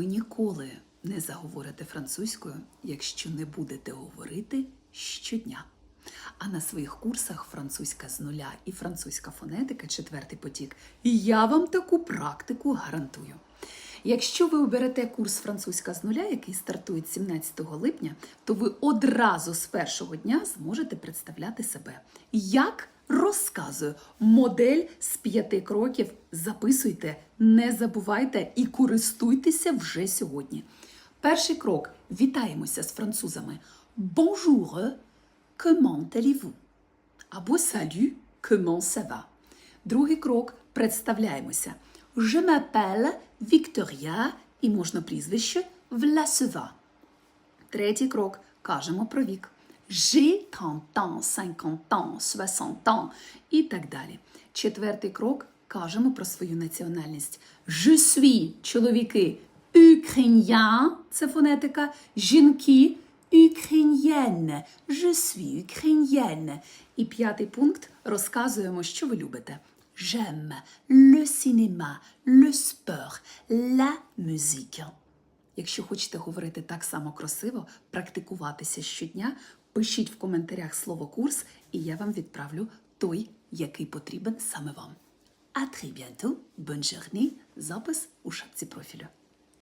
Ви ніколи не заговорите французькою, якщо не будете говорити щодня. А на своїх курсах французька з нуля і французька фонетика, четвертий потік, я вам таку практику гарантую. Якщо ви оберете курс французька з нуля, який стартує 17 липня, то ви одразу з першого дня зможете представляти себе. Як розказую, модель з п'яти кроків записуйте, не забувайте і користуйтеся вже сьогодні. Перший крок: вітаємося з французами. Bonjour, comment allez-vous? Або salut, comment ça va? Другий крок представляємося. Je m'appelle Victoria і можна прізвище Власова. Третій крок кажемо про вік. J'ai 30 ans, 50 ans, 60 ans і так далі. Четвертий крок кажемо про свою національність. Je suis – чоловіки, ukrainien – це фонетика, жінки ukrainienne. Je suis ukrainienne. І п'ятий пункт розказуємо, що ви любите. J'aime le cinéma, le sport, la musique. Якщо хочете говорити так само красиво, практикуватися щодня, пишіть в коментарях слово курс, і я вам відправлю той, який потрібен саме вам. А très bientôt, bonne journée, запис у шапці профілю.